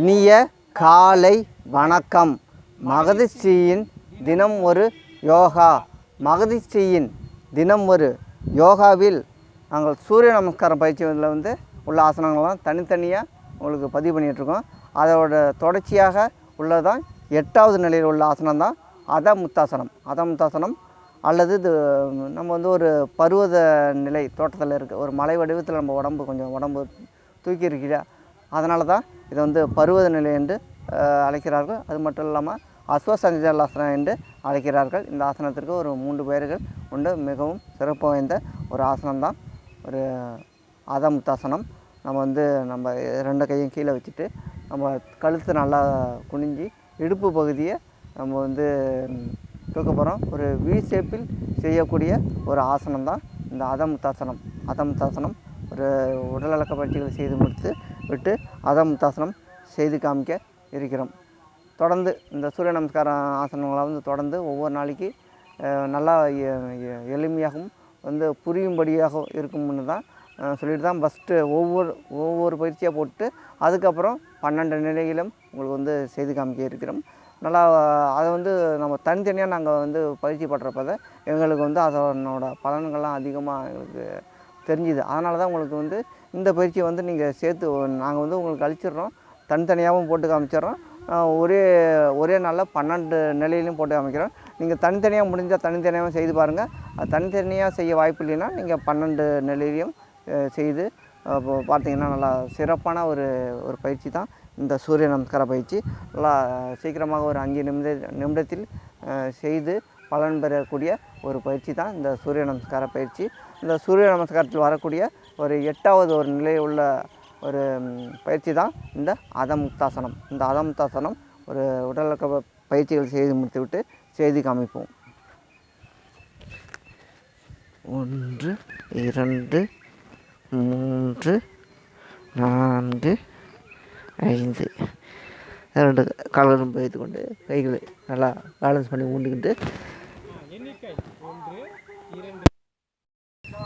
இனிய காலை வணக்கம். மகதிஸ்ரீயின் தினம் ஒரு யோகா. மகதிஸ்ரீயின் தினம் ஒரு யோகாவில் நாங்கள் சூரிய நமஸ்காரம் பயிற்சியில் வந்து உள்ள ஆசனங்கள்லாம் தனித்தனியாக உங்களுக்கு பதிவு பண்ணிகிட்ருக்கோம். அதோட தொடர்ச்சியாக உள்ளதான் எட்டாவது நிலையில் உள்ள ஆசனம் தான் அத முத்தாசனம். அத முத்தாசனம் அல்லது இது நம்ம வந்து ஒரு பருவத நிலை தோட்டத்தில் இருக்க ஒரு மலை வடிவத்தில் நம்ம உடம்பு கொஞ்சம் உடம்பு தூக்கி இருக்கிறா அதனால தான் இதை வந்து பருவத நிலை என்று அழைக்கிறார்கள். அது மட்டும் இல்லாமல் அஸ்வசஞ்சலாசனம் என்று அழைக்கிறார்கள். இந்த ஆசனத்திற்கு ஒரு மூன்று பெயர்கள் உண்டு. மிகவும் சிறப்பு வாய்ந்த ஒரு ஆசனம் தான் ஒரு அதமுத்தாசனம் நம்ம வந்து நம்ம ரெண்டு கையும் கீழே வச்சுட்டு நம்ம கழுத்து நல்லா குனிஞ்சி இடுப்பு பகுதியை நம்ம வந்து தூக்க போகிறோம் ஒரு வி ஷேப்பில் செய்யக்கூடிய ஒரு ஆசனம் தான் இந்த அதமுத்தாசனம் அதமுத்தாசனம் ஒரு உடல் பயிற்சிகளை செய்து முடித்து விட்டு அதமுத்தாசனம் செய்து காமிக்க இருக்கிறோம். தொடர்ந்து இந்த சூரிய நமஸ்கார ஆசனங்களை வந்து தொடர்ந்து ஒவ்வொரு நாளைக்கு நல்லா எளிமையாகவும் வந்து புரியும்படியாகவும் இருக்கும்னு தான் சொல்லிட்டு தான் ஃபஸ்ட்டு ஒவ்வொரு ஒவ்வொரு பயிற்சியாக போட்டு அதுக்கப்புறம் பன்னெண்டு நிலையிலும் உங்களுக்கு வந்து செய்து காமிக்க இருக்கிறோம். நல்லா அதை வந்து நம்ம தனித்தனியாக நாங்கள் வந்து பயிற்சி படுறப்ப தான் எங்களுக்கு வந்து அதனோட பலன்கள்லாம் அதிகமாக எங்களுக்கு தெரிஞ்சுது. அதனால தான் உங்களுக்கு வந்து இந்த பயிற்சியை வந்து நீங்கள் சேர்த்து நாங்கள் வந்து உங்களுக்கு அழிச்சிடுறோம் தனித்தனியாகவும் போட்டு காமிச்சிடுறோம். ஒரே ஒரே நாளில் பன்னெண்டு நிலையிலையும் போட்டு காமிக்கிறோம். நீங்கள் தனித்தனியாக முடிஞ்சால் தனித்தனியாகவும் செய்து பாருங்கள் அது தனித்தனியாக செய்ய வாய்ப்பு இல்லைன்னா நீங்கள் பன்னெண்டு நிலையிலையும் செய்து பார்த்தீங்கன்னா நல்லா சிறப்பான ஒரு ஒரு பயிற்சி தான் இந்த சூரிய நமஸ்கார பயிற்சி. நல்லா சீக்கிரமாக ஒரு அஞ்சு நிமிட நிமிடத்தில் செய்து பலன் பெறக்கூடிய ஒரு பயிற்சி தான் இந்த சூரிய நமஸ்கார பயிற்சி. இந்த சூரிய நமஸ்காரத்தில் வரக்கூடிய ஒரு எட்டாவது ஒரு நிலை உள்ள ஒரு பயிற்சி தான் இந்த அதமுக்தாசனம். இந்த அதமுக்தாசனம் ஒரு உடலக்க பயிற்சிகள் செய்து முடித்துவிட்டு செய்தி காமிப்போம் ஒன்று இரண்டு மூன்று நான்கு ஐந்து. ரெண்டு கால்களும் பயித்து கொண்டு கைகளை நல்லா பேலன்ஸ் பண்ணி ஊண்டுக்கிட்டு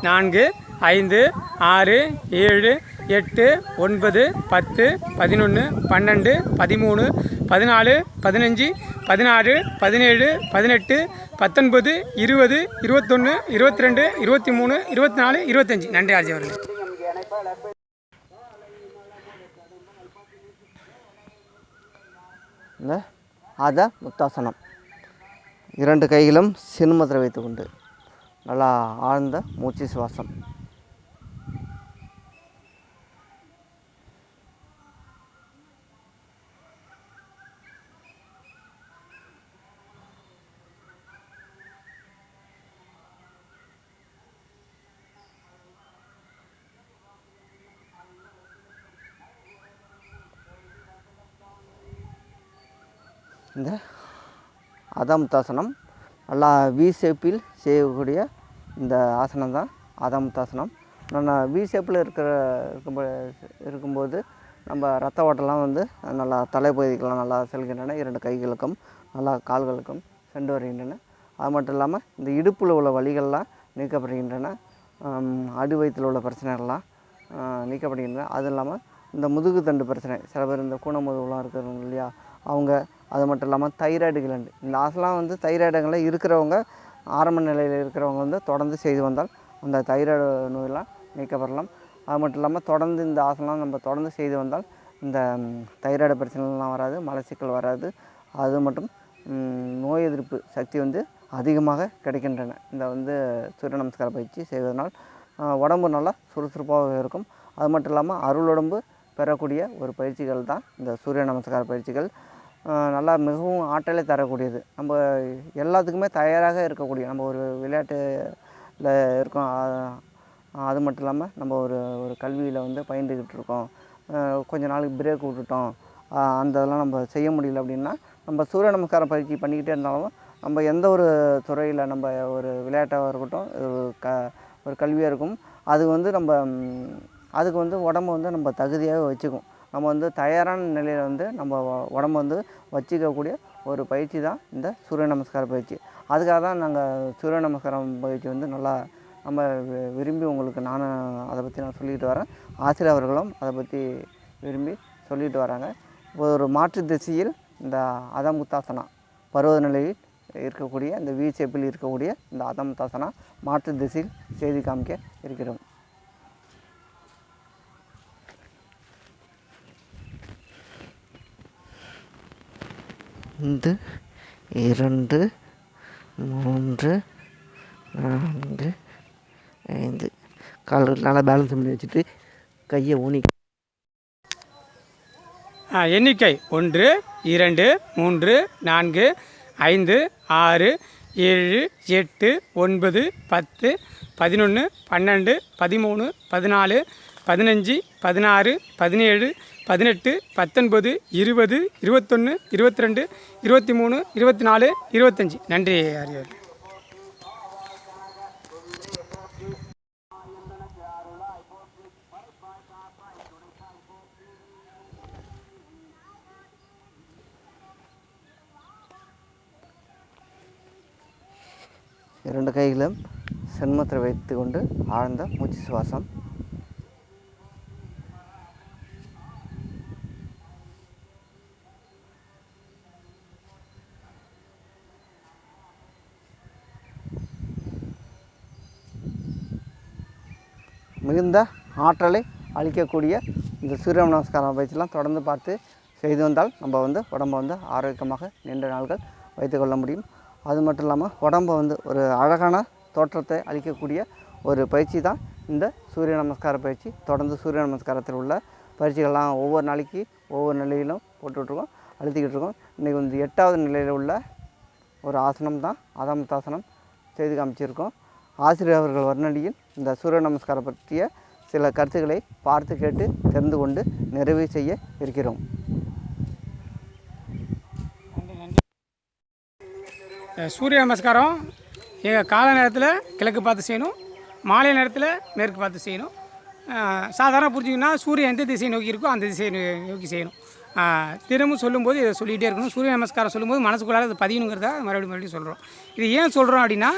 நான்கு ஐந்து ஆறு ஏழு எட்டு ஒன்பது பத்து பதினொன்று பன்னெண்டு பதிமூணு பதினாலு பதினஞ்சு பதினாறு பதினேழு பதினெட்டு பத்தொன்பது இருபது இருபத்தொன்று இருபத்தி ரெண்டு இருபத்தி மூணு இருபத்தி நாலு இருபத்தஞ்சி. நன்றி ஆர்ஜி அவர்கள். இந்த முத்தாசனம். இரண்டு கைகளும் சின்மத்தில் வைத்துக்கொண்டு நல்லா ஆழ்ந்த மூச்சு சுவாசம். இந்த அதமுத்தாசனம் நல்லா வி ஷேப்பில் செய்யக்கூடிய இந்த ஆசனம் தான் அதமுத்தாசனம் நம்ம வி ஷேப்பில் இருக்கிற இருக்கும்போ இருக்கும்போது நம்ம ரத்த ஓட்டம்லாம் வந்து நல்லா தலைப்பகுதிக்கெல்லாம் நல்லா செல்கின்றன. இரண்டு கைகளுக்கும் நல்லா கால்களுக்கும் சென்று வருகின்றன. அது மட்டும் இல்லாமல் இந்த இடுப்பில் உள்ள வழிகள்லாம் நீக்கப்படுகின்றன. அடி வயிற்றில் உள்ள பிரச்சனைகள்லாம் நீக்கப்படுகின்றன. அதுவும் இல்லாமல் இந்த முதுகு தண்டு பிரச்சனை. சில பேர் இந்த கூணமுதுகுலாம் இருக்கிறவங்க இல்லையா? அவங்க அது மட்டும் இல்லாமல் தைராய்டு கிளண்டு இந்த ஆசெல்லாம் வந்து தைராய்டுகளில் இருக்கிறவங்க ஆரம்ப நிலையில் இருக்கிறவங்க வந்து தொடர்ந்து செய்து வந்தால் அந்த தைராய்டு நோயெல்லாம் நீக்கப்படலாம். அது மட்டும் இல்லாமல் தொடர்ந்து இந்த ஆசனம் நம்ம தொடர்ந்து செய்து வந்தால் இந்த தைராய்டு பிரச்சனைலாம் வராது மலச்சிக்கல் வராது. அது மட்டும் நோய் எதிர்ப்பு சக்தி வந்து அதிகமாக கிடைக்கின்றன. இந்த வந்து சூரிய நமஸ்கார பயிற்சி செய்வதனால் உடம்பு நல்லா சுறுசுறுப்பாக இருக்கும். அது மட்டும் இல்லாமல் அருளுடம்பு பெறக்கூடிய ஒரு பயிற்சிகள் தான் இந்த சூரிய நமஸ்கார பயிற்சிகள். நல்லா மிகவும் ஆற்றலை தரக்கூடியது. நம்ம எல்லாத்துக்குமே தயாராக இருக்கக்கூடிய நம்ம ஒரு விளையாட்டில் இருக்கோம். அது மட்டும் இல்லாமல் நம்ம ஒரு ஒரு கல்வியில் வந்து பயின்றுக்கிட்டு இருக்கோம். கொஞ்ச நாளைக்கு பிரேக் விட்டுட்டோம். அந்த இதெல்லாம் நம்ம செய்ய முடியல அப்படின்னா நம்ம சூரிய நமஸ்கார பயிற்சி பண்ணிக்கிட்டே இருந்தாலும் நம்ம எந்த ஒரு துறையில் நம்ம ஒரு விளையாட்டாக இருக்கட்டும் ஒரு க ஒரு கல்வியாக இருக்கும் அது வந்து நம்ம அதுக்கு வந்து உடம்பு வந்து நம்ம தகுதியாக வச்சுக்கும். நம்ம வந்து தயாரான நிலையில் வந்து நம்ம உடம்பு உடம்ப வந்து வச்சுக்கக்கூடிய ஒரு பயிற்சி தான் இந்த சூரிய நமஸ்கார பயிற்சி. அதுக்காக தான் நாங்கள் சூரிய நமஸ்காரம் பயிற்சி வந்து நல்லா நம்ம விரும்பி உங்களுக்கு நானும் அதை பற்றி நான் சொல்லிக்கிட்டு வரேன். ஆசிரியர் அவர்களும் அதை பற்றி விரும்பி சொல்லிட்டு வராங்க. ஒரு மாற்று திசையில் இந்த அதமுத்தாசனா பருவ நிலையில் இருக்கக்கூடிய இந்த வி ஷேப்பில் இருக்கக்கூடிய இந்த அதமுத்தாசனா மாற்று திசையில் செய்து காமிக்க இருக்கிறோம். ஐந்து இரண்டு மூன்று நான்கு ஐந்து. கால் நல்லா பேலன்ஸ் பண்ணி வச்சுட்டு கையை ஊனி. ஆ, எண்ணிக்கை ஒன்று இரண்டு மூன்று நான்கு ஐந்து ஆறு ஏழு எட்டு ஒன்பது பத்து பதினொன்று பன்னெண்டு பதிமூணு பதினாலு பதினஞ்சு பதினாறு பதினேழு பதினெட்டு பத்தொன்பது இருபது இருபத்தொன்று இருபத்தி ரெண்டு இருபத்தி மூணு இருபத்தி நாலு இருபத்தஞ்சி. நன்றி அறிவர் இரண்டு கைகளும் சென்மத்தில் வைத்து கொண்டு ஆழ்ந்த மூச்சு சுவாசம். மிகுந்த ஆற்றலை அளிக்கக்கூடிய இந்த சூரிய நமஸ்காரம் பயிற்சிலாம் தொடர்ந்து பார்த்து செய்து வந்தால் நம்ம வந்து உடம்பை வந்து ஆரோக்கியமாக நீண்ட நாள்கள் வைத்துக்கொள்ள முடியும். அது மட்டும் இல்லாமல் உடம்பை வந்து ஒரு அழகான தோற்றத்தை அளிக்கக்கூடிய ஒரு பயிற்சி தான் இந்த சூரிய நமஸ்கார பயிற்சி. தொடர்ந்து சூரிய நமஸ்காரத்தில் உள்ள பயிற்சிகள்லாம் ஒவ்வொரு நாளைக்கு ஒவ்வொரு நிலையிலும் போட்டுட்ருக்கோம் அழுத்திக்கிட்டு இருக்கோம். இன்றைக்கி வந்து எட்டாவது நிலையில் உள்ள ஒரு ஆசனம் தான் அதமுத்தாசனம் செய்து காமிச்சிருக்கோம். ஆசிரியர் அவர்கள் வர்ணனையில் இந்த சூரிய நமஸ்காரம் பற்றிய சில கருத்துக்களை பார்த்து கேட்டு தெரிந்து கொண்டு நிறைவு செய்ய இருக்கிறோம். சூரிய நமஸ்காரம் எங்கள் காலை நேரத்தில் கிழக்கு பார்த்து செய்யணும் மாலை நேரத்தில் மேற்கு பார்த்து செய்யணும். சாதாரண புரிஞ்சிங்கன்னா சூரியன் எந்த திசையை நோக்கி இருக்கோ அந்த திசையை நோக்கி செய்யணும். தினமும் சொல்லும்போது இதை சொல்லிகிட்டே இருக்கணும். சூரிய நமஸ்காரம் சொல்லும்போது மனசுக்குள்ளார அது பதியணுங்கிறத மறுபடியும் மறுபடியும் சொல்கிறோம் இது ஏன் சொல்கிறோம் அப்படின்னா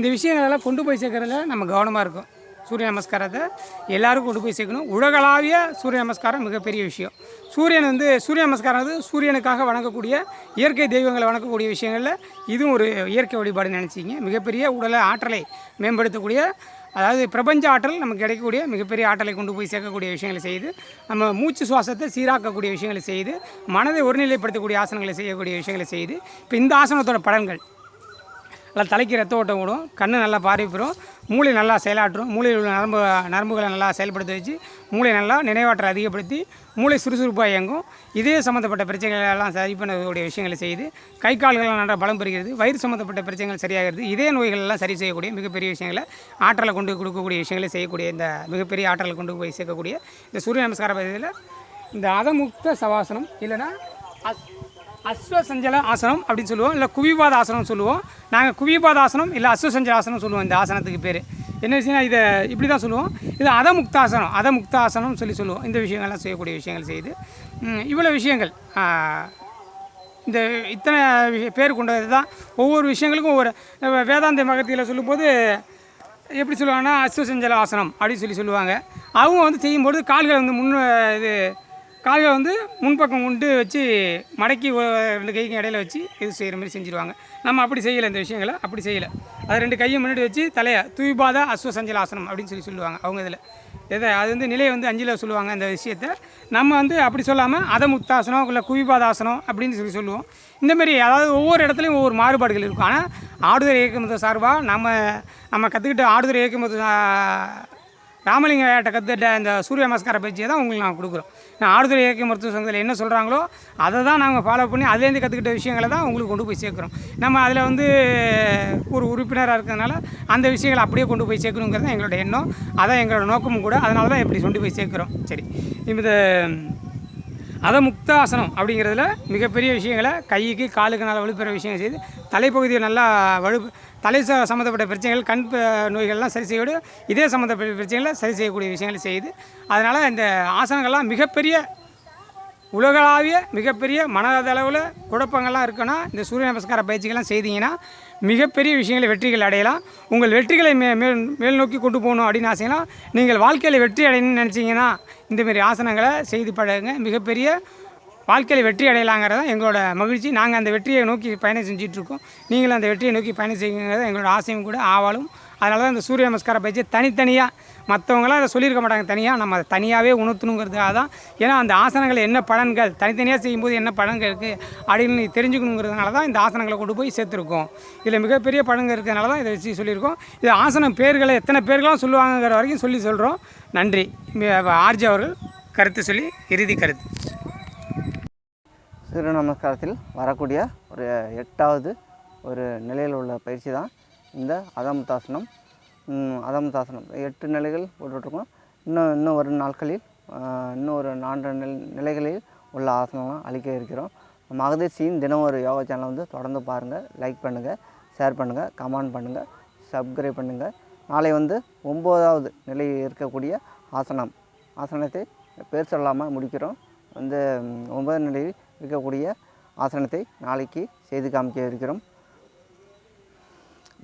இந்த விஷயங்களெல்லாம் கொண்டு போய் சேர்க்குறதுல நம்ம கவனமாக இருக்கும். சூரிய நமஸ்காரத்தை எல்லாருக்கும் கொண்டு போய் சேர்க்கணும். உலகளாவிய சூரிய நமஸ்காரம் மிகப்பெரிய விஷயம். சூரியன் வந்து சூரிய நமஸ்காரம் வந்து சூரியனுக்காக வணங்கக்கூடிய இயற்கை தெய்வங்களை வணங்கக்கூடிய விஷயங்களில் இதுவும் ஒரு இயற்கை வழிபாடு நினச்சிங்க. மிகப்பெரிய உடலை ஆற்றலை மேம்படுத்தக்கூடிய அதாவது பிரபஞ்ச ஆற்றல் நமக்கு கிடைக்கக்கூடிய மிகப்பெரிய ஆற்றலை கொண்டு போய் சேர்க்கக்கூடிய விஷயங்களை செய்து நம்ம மூச்சு சுவாசத்தை சீராக்கக்கூடிய விஷயங்களை செய்து மனதை ஒருநிலைப்படுத்தக்கூடிய ஆசனங்களை செய்யக்கூடிய விஷயங்களை செய்து இப்போ இந்த ஆசனத்தோட பலன்கள் நல்லா தலைக்கு ரத்த ஓட்டம் கூடும் கண்ணு நல்லா பார்வை பெறும் மூளை நல்லா செயலாற்றும். மூளையில் உள்ள நரம்பு நரம்புகளை நல்லா செயல்படுத்த வச்சு மூளை நல்லா நினைவாற்றலை அதிகப்படுத்தி மூளை சுறுசுறுப்பாக இயங்கும். இதே சம்மந்தப்பட்ட பிரச்சனைகளெல்லாம் சரி பண்ணக்கூடிய விஷயங்களை செய்து கை கால்கள்லாம் நல்லா பலம் பெறுகிறது. வயிறு சம்மந்தப்பட்ட பிரச்சனைகள் சரியாகிறது. இதே நோய்கள் எல்லாம் சரி செய்யக்கூடிய மிகப்பெரிய விஷயங்களை ஆற்றலை கொண்டு கொடுக்கக்கூடிய விஷயங்களை செய்யக்கூடிய இந்த மிகப்பெரிய ஆற்றலை கொண்டு போய் சேர்க்கக்கூடிய இந்த சூரிய நமஸ்கார பகுதியில் இந்த அதமுக்த சவாசனம் இல்லைன்னா அஸ் அஸ்வசஞ்சல ஆசனம் அப்படின்னு சொல்லுவோம் இல்லை குவிபாத ஆசனம் சொல்லுவோம். நாங்கள் குவிபாத ஆசனம் இல்லை அஸ்வசஞ்சல ஆசனம் சொல்லுவோம் இந்த ஆசனத்துக்கு பேர். என்ன விஷயம்னா இதை இப்படி தான் சொல்லுவோம். இது அதமுக்தாசனம் அதமுக்தாசனம் சொல்லி சொல்லுவோம். இந்த விஷயங்கள்லாம் செய்யக்கூடிய விஷயங்கள் செய்து இவ்வளோ விஷயங்கள் இந்த இத்தனை விஷய- பேர் கொண்டது தான் ஒவ்வொரு விஷயங்களுக்கும் ஒவ்வொரு வேதாந்த மகத்தியில் சொல்லும்போது எப்படி சொல்லுவாங்கன்னா அஸ்வசஞ்சல ஆசனம் அப்படின்னு சொல்லி சொல்லுவாங்க. அவங்க வந்து செய்யும்போது கால்களை வந்து முன் இது கால்களை வந்து முன்பக்கம் உண்டு வச்சு மடக்கி ரெண்டு கைக்கு இடையில வச்சு இது செய்கிற மாதிரி செஞ்சுருவாங்க. நம்ம அப்படி செய்யலை இந்த விஷயங்களை அப்படி செய்யலை. அது ரெண்டு கையை முன்னாடி வச்சு தலையை தூய்பாத அஸ்வசஞ்சல ஆசனம் அப்படின்னு சொல்லி சொல்லுவாங்க அவங்க இதில். எதை அது வந்து நிலையை வந்து அஞ்சில் சொல்லுவாங்க அந்த விஷயத்த. நம்ம வந்து அப்படி சொல்லாமல் அதமுத்தாசனம் இல்லை குவிபாதாசனம் அப்படின்னு சொல்லி சொல்லுவோம். இந்தமாரி அதாவது ஒவ்வொரு இடத்துலையும் ஒவ்வொரு மாறுபாடுகள் இருக்கும். ஆனால் ஆடுதுறை இயக்கமத்த சார்பாக நம்ம நம்ம கற்றுக்கிட்ட ஆடுதுறை இயக்கமத்த ராமலிங்க ஐயாட்ட கற்றுக்கிட்ட இந்த சூரிய நமஸ்கார பயிற்சியை தான் உங்களுக்கு நான் கொடுக்குறோம். நான் ஆடுதுறை இயக்க மருத்துவ சங்கத்தில் என்ன சொல்கிறாங்களோ அதை தான் நாங்கள் ஃபாலோ பண்ணி அதுலேருந்து கற்றுக்கிட்ட விஷயங்களை தான் உங்களுக்கு கொண்டு போய் சேர்க்குறோம். நம்ம அதில் வந்து ஒரு உறுப்பினராக இருக்கிறதுனால அந்த விஷயங்களை அப்படியே கொண்டு போய் சேர்க்கணுங்கிறது தான் எங்களோட எண்ணம். அதான் எங்களோட நோக்கமும் கூட. அதனால தான் இப்படி கொண்டு போய் சேர்க்குறோம். சரி. இப்போ இந்த அதை முக்தாசனம் அப்படிங்கிறதுல மிகப்பெரிய விஷயங்களை கைக்கு காலுக்கு நல்லா வலுப்பெற விஷயங்கள் செய்து தலைப்பகுதியை நல்லா வலு தலை ச சம்மந்தப்பட்ட பிரச்சனைகள் கண் நோய்கள்லாம் சரி செய்யோடு இதே சம்மந்தப்பட்ட பிரச்சனைகளை சரி செய்யக்கூடிய விஷயங்களை செய்யுது அதனால் இந்த ஆசனங்கள்லாம் மிகப்பெரிய உலகளாவிய மிகப்பெரிய மனதளவில் குழப்பங்கள்லாம் இருக்குன்னா இந்த சூரிய நமஸ்கார பயிற்சிகள்லாம் செய்தீங்கன்னா மிகப்பெரிய விஷயங்களை வெற்றிகள் அடையலாம். உங்கள் வெற்றிகளை மே மேல் மேல் நோக்கி கொண்டு போகணும் அப்படின்னு ஆசைங்கன்னா நீங்கள் வாழ்க்கையில் வெற்றி அடையணும்னு நினச்சிங்கன்னா இந்தமாரி ஆசனங்களை செய்து பழகுங்க. மிகப்பெரிய வாழ்க்கையில் வெற்றி அடையலாங்கிறது தான் எங்களோட மகிழ்ச்சி. நாங்கள் அந்த வெற்றியை நோக்கி பயணம் செஞ்சிட்ருக்கோம் நீங்களும் அந்த வெற்றியை நோக்கி பயணம் செய்யுங்கிறது எங்களோட ஆசையும் கூட ஆவாலும் அதனால தான் இந்த சூரிய நமஸ்கார பயிற்சி தனித்தனியாக மற்றவங்களாம் அதை சொல்லியிருக்க மாட்டாங்க தனியாக நம்ம அதை தனியாகவே உணர்த்தணுங்கிறதுக்காக தான். ஏன்னா அந்த ஆசனங்கள் என்ன பலன்கள் தனித்தனியாக செய்யும்போது என்ன பலன்கள் இருக்குது அப்படின்னு நீ தெரிஞ்சுக்கணுங்கிறதுனால தான் இந்த ஆசனங்களை கொண்டு போய் சேர்த்துருக்கோம். இதில் மிகப்பெரிய பலன்கள் இருக்கிறதுனால தான் இதை வச்சு சொல்லியிருக்கோம். இது ஆசனம் பேர்களை எத்தனை பேர்களாம் சொல்லுவாங்கங்கிற வரைக்கும் சொல்லி சொல்கிறோம் நன்றி. ஆர்ஜி அவர்கள் கருத்து சொல்லி இறுதி கருத்து. சூரிய நமஸ்காரத்தில் வரக்கூடிய ஒரு எட்டாவது ஒரு நிலையில் உள்ள பயிற்சி தான் இந்த அதமுத்தாசனம் ம், எட்டு நிலைகள் போட்டுட்ருக்கோம். இன்னும் இன்னும் ஒரு நாட்களில் இன்னும் ஒரு நான்கு நில நிலைகளில் உள்ள ஆசனம்லாம் அளிக்க இருக்கிறோம். மகதேசியின் தினம் ஒரு யோகா சேனலை வந்து தொடர்ந்து பாருங்கள் லைக் பண்ணுங்கள் ஷேர் பண்ணுங்கள் கமெண்ட் பண்ணுங்கள் சப்ஸ்கிரைப் பண்ணுங்கள் நாளை வந்து ஒம்போதாவது நிலையில் இருக்கக்கூடிய ஆசனம். ஆசனத்தை பேர் சொல்லாமல் முடிக்கிறோம். வந்து ஒன்பது நிலையில் இருக்கக்கூடிய ஆசனத்தை நாளைக்கு செய்து காமிக்க இருக்கிறோம்.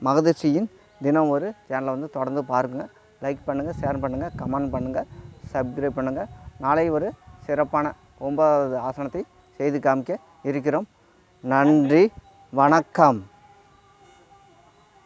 மகதர்ஷியின் தினம் ஒரு சேனலை வந்து தொடர்ந்து பாருங்கள் லைக் பண்ணுங்கள் ஷேர் பண்ணுங்கள் கமெண்ட் பண்ணுங்கள் சப்ஸ்கிரைப் பண்ணுங்கள் நாளை ஒரு சிறப்பான ஒன்பதாவது ஆசனத்தை செய்து காமிக்க இருக்கிறோம். நன்றி வணக்கம்.